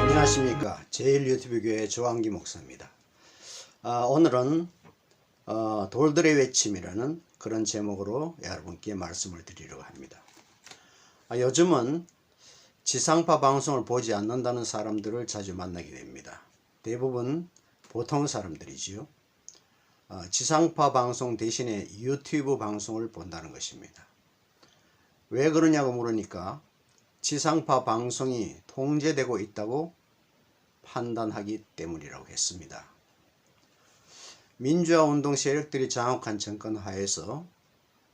안녕하십니까 제일 유튜브 교회 조한기 목사입니다. 아, 오늘은 어, 돌들의 외침이라는 그런 제목으로 여러분께 말씀을 드리려고 합니다. 아, 요즘은 지상파 방송을 보지 않는다는 사람들을 자주 만나게 됩니다. 대부분 보통 사람들이지요. 어, 지상파 방송 대신에 유튜브 방송을 본다는 것입니다. 왜 그러냐고 물으니까 지상파 방송이 통제되고 있다고 판단하기 때문이라고 했습니다. 민주화 운동 세력들이 장악한 정권 하에서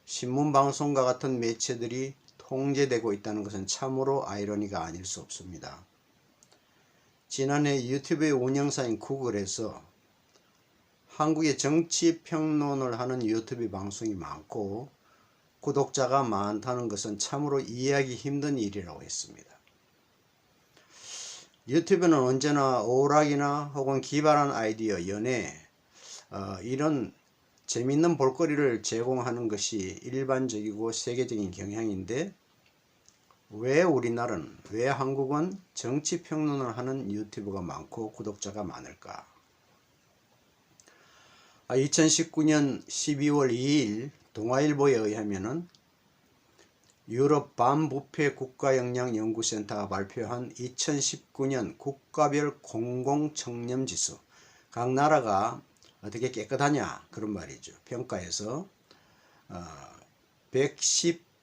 신문방송과 같은 매체들이 통제되고 있다는 것은 참으로 아이러니가 아닐 수 없습니다. 지난해 유튜브의 운영사인 구글에서 한국의 정치 평론을 하는 유튜브 방송이 많고 구독자가 많다는 것은 참으로 이해하기 힘든 일이라고 했습니다. 유튜브는 언제나 오락이나 혹은 기발한 아이디어, 연애, 어, 이런 재밌는 볼거리를 제공하는 것이 일반적이고 세계적인 경향인데 왜 우리나라는, 왜 한국은 정치 평론을 하는 유튜브가 많고 구독자가 많을까? 2019년 12월 2일 동아일보에 의하면 은 유럽 반부패 국가영양연구센터가 발표한 2019년 국가별 공공청렴지수 각 나라가 어떻게 깨끗하냐 그런 말이죠. 평가에서 어,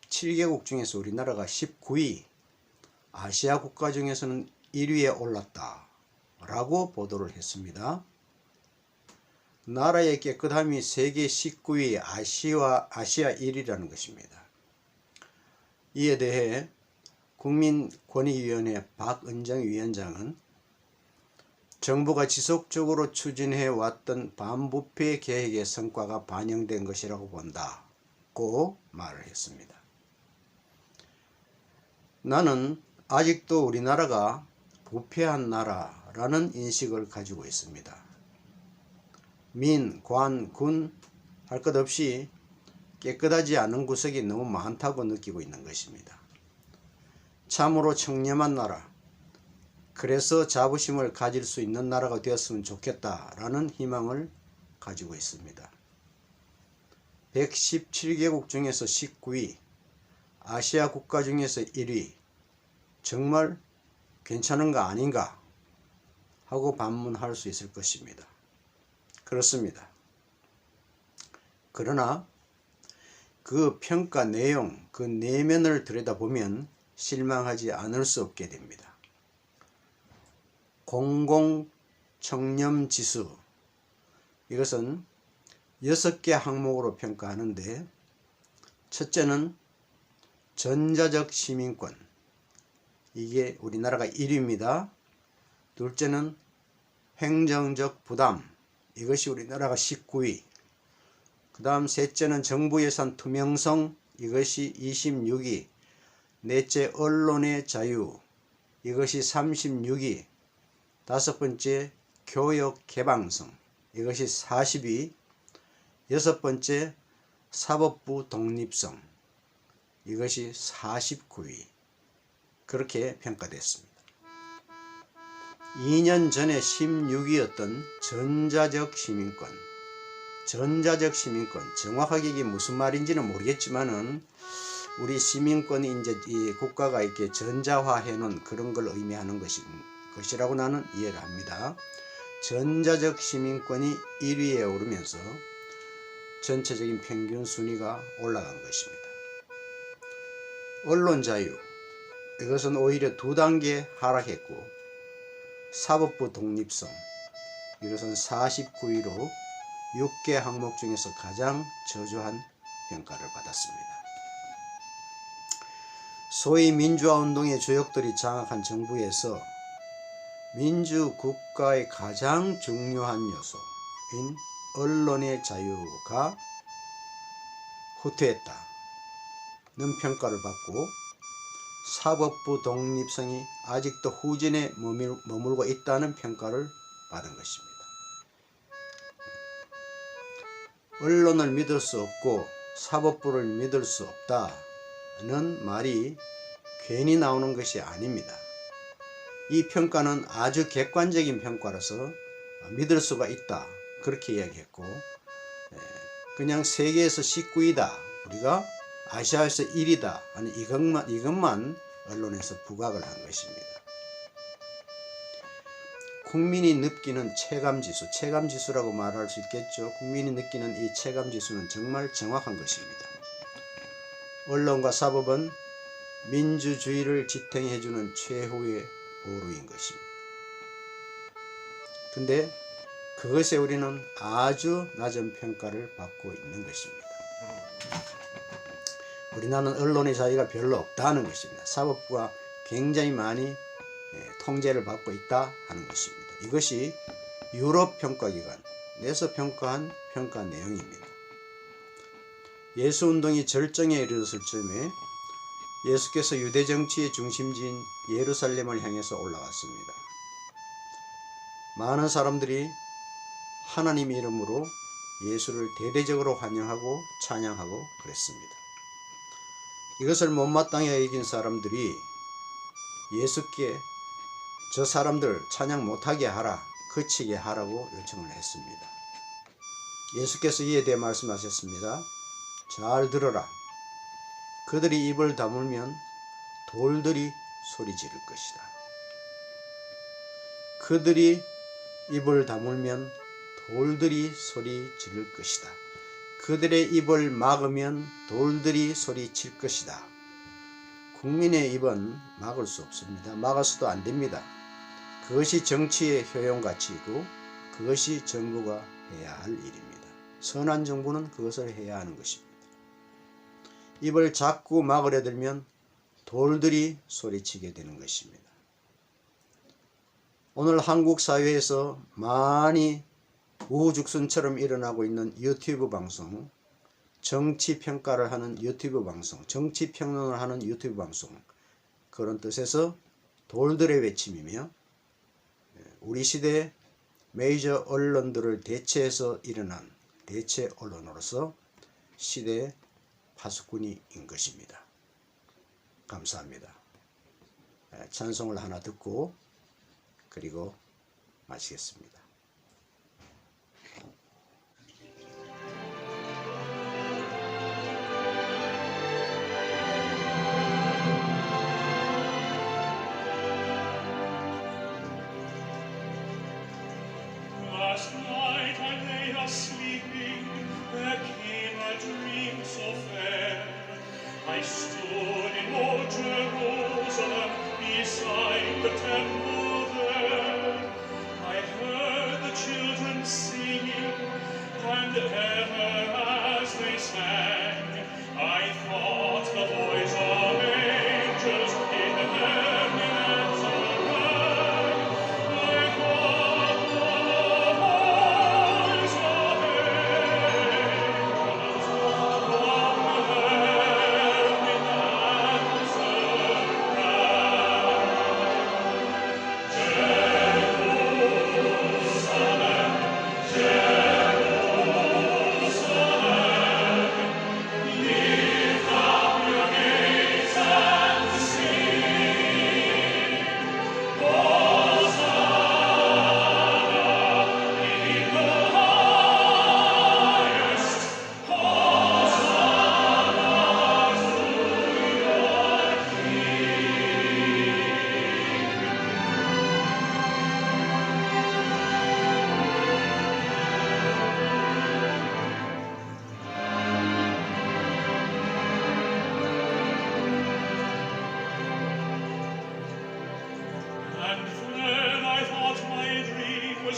117개국 중에서 우리나라가 19위 아시아 국가 중에서는 1위에 올랐다 라고 보도를 했습니다. 나라의 깨끗함이 세계 19위 아시아, 아시아 1위라는 것입니다. 이에 대해 국민권익위원회 박은정 위원장은 정부가 지속적으로 추진해 왔던 반부패 계획의 성과가 반영된 것이라고 본다고 말을 했습니다. 나는 아직도 우리나라가 부패한 나라라는 인식을 가지고 있습니다. 민, 관, 군 할 것 없이 깨끗하지 않은 구석이 너무 많다고 느끼고 있는 것입니다. 참으로 청렴한 나라, 그래서 자부심을 가질 수 있는 나라가 되었으면 좋겠다라는 희망을 가지고 있습니다. 117개국 중에서 19위, 아시아 국가 중에서 1위, 정말 괜찮은 거 아닌가 하고 반문할 수 있을 것입니다. 그렇습니다. 그러나 그 평가 내용, 그 내면을 들여다보면 실망하지 않을 수 없게 됩니다. 공공청렴지수 이것은 6개 항목으로 평가하는데 첫째는 전자적 시민권 이게 우리나라가 1위입니다. 둘째는 행정적 부담. 이것이 우리나라가 19위. 그 다음 셋째는 정부 예산 투명성. 이것이 26위. 넷째 언론의 자유. 이것이 36위. 다섯 번째 교역 개방성. 이것이 40위. 여섯 번째 사법부 독립성. 이것이 49위 그렇게 평가됐습니다. 2년 전에 16위였던 전자적 시민권 전자적 시민권 정확하게 이게 무슨 말인지는 모르겠지만은 우리 시민권이 이제 이 국가가 이렇게 전자화해 놓은 그런 걸 의미하는 것이, 것이라고 나는 이해를 합니다. 전자적 시민권이 1위에 오르면서 전체적인 평균 순위가 올라간 것입니다. 언론 자유 이것은 오히려 두 단계 하락했고 사법부 독립성 이것은 49위로 6개 항목 중에서 가장 저조한 평가를 받았습니다. 소위 민주화 운동의 조역들이 장악한 정부에서 민주국가의 가장 중요한 요소인 언론의 자유가 후퇴했다는 평가를 받고 사법부 독립성이 아직도 후진에 머물고 있다는 평가를 받은 것입니다. 언론을 믿을 수 없고 사법부를 믿을 수 없다는 말이 괜히 나오는 것이 아닙니다. 이 평가는 아주 객관적인 평가라서 믿을 수가 있다 그렇게 이야기했고 예, 그냥 세계에서 19위다 우리가 아시아에서 1위다. 하는 이것만, 이것만 언론에서 부각을 한 것입니다. 국민이 느끼는 체감지수, 체감지수라고 말할 수 있겠죠. 국민이 느끼는 이 체감지수는 정말 정확한 것입니다. 언론과 사법은 민주주의를 지탱해주는 최후의 보루인 것입니다. 근데 그것에 우리는 아주 낮은 평가를 받고 있는 것입니다. 우리나라는 언론의 자유가 별로 없다는 것입니다. 사법부가 굉장히 많이 예, 통제를 받고 있다 하는 것입니다. 이것이 유럽 평가기관 내서 평가한 평가 내용입니다. 예수 운동이 절정에 이르렀을 즈음에 예수께서 유대 정치의 중심지인 예루살렘을 향해서 올라갔습니다. 많은 사람들이 하나님 이름으로 예수를 대대적으로 환영하고 찬양하고 그랬습니다. 이것을 못마땅히 여긴 사람들이 예수께 저 사람들 찬양 못하게 하라, 그치게 하라고 요청을 했습니다. 예수께서 이에 대해 말씀하셨습니다. 잘 들어라. 그들이 입을 다물면 돌들이 소리 지를 것이다. 그들이 입을 다물면 돌들이 소리 지를 것이다. 그들의 입을 막으면 돌들이 소리칠 것이다. 국민의 입은 막을 수 없습니다. 막아서도 안 됩니다. 그것이 정치의 효용 가치이고 그것이 정부가 해야 할 일입니다. 선한 정부는 그것을 해야 하는 것입니다. 입을 자꾸 막으려 들면 돌들이 소리치게 되는 것입니다. 오늘 한국 사회에서 많이 우후죽순처럼 일어나고 있는 유튜브 방송, 정치 평가를 하는 유튜브 방송, 정치 평론을 하는 유튜브 방송 그런 뜻에서 돌들의 외침이며 우리 시대 메이저 언론들을 대체해서 일어난 대체 언론으로서 시대 파수꾼이인 것입니다. 감사합니다. 에, 찬송을 하나 듣고 그리고 마치겠습니다.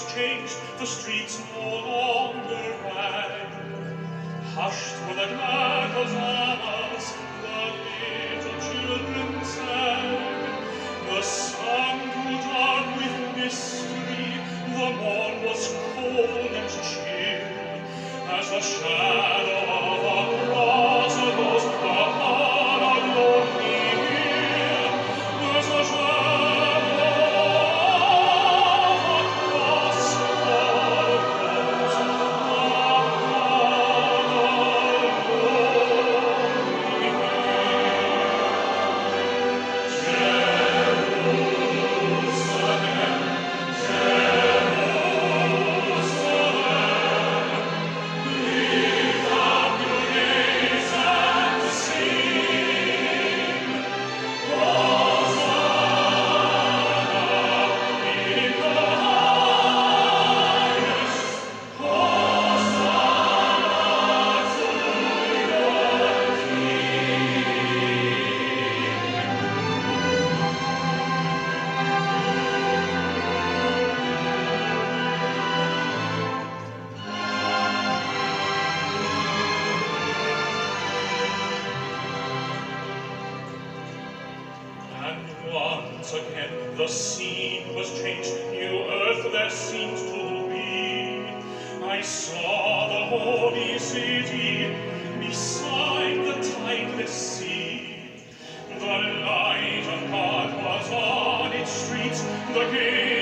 Dream changed, the streets no longer rang. Hushed were the glad hosannas, the little children sang. The sun grew dark with mystery, the morn was cold and chill, as the shadow the tideless sea. The light of God was on its streets, the gate